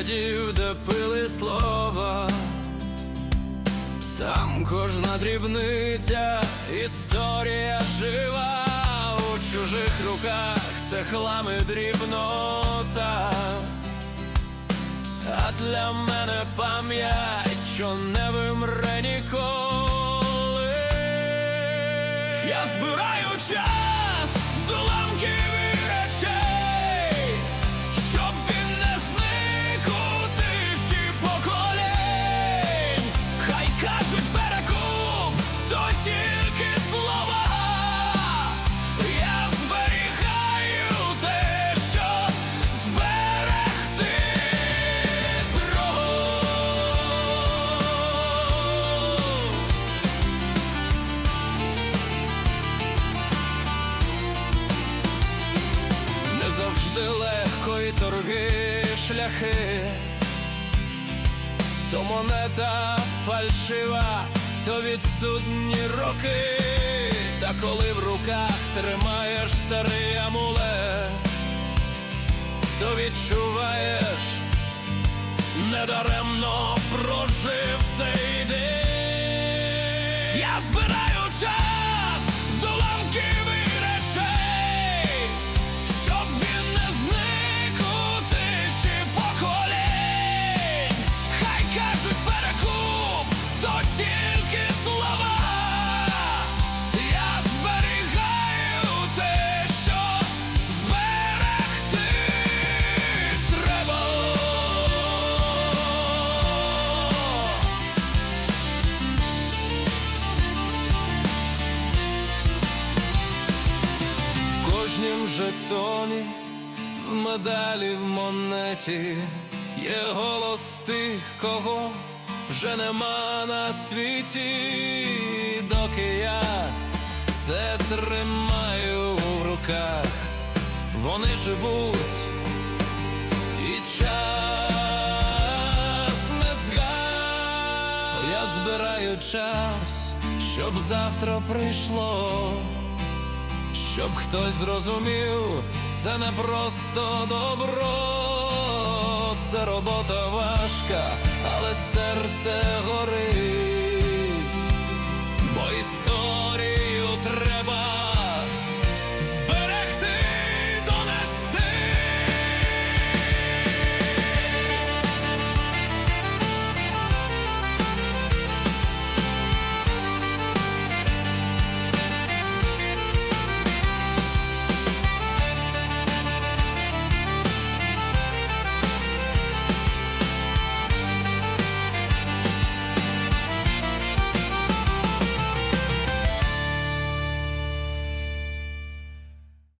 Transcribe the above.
сидів, де пили слова. Там кожна дрібниця, історія жива у чужих руках це хлами дрібнота. А для мене пам'ять, що не вимре завжди легко і торги шляхи, то монета фальшива, то відсутні роки. Та коли в руках тримаєш старий амулет, то відчуваєш, недаремно жетоні, в медалі, в монеті є голос тих, кого вже нема на світі, доки я це тримаю в руках, вони живуть і час не згас. Я збираю час, щоб завтра прийшло. Щоб хтось зрозумів, це не просто добро, це робота важка, але серце.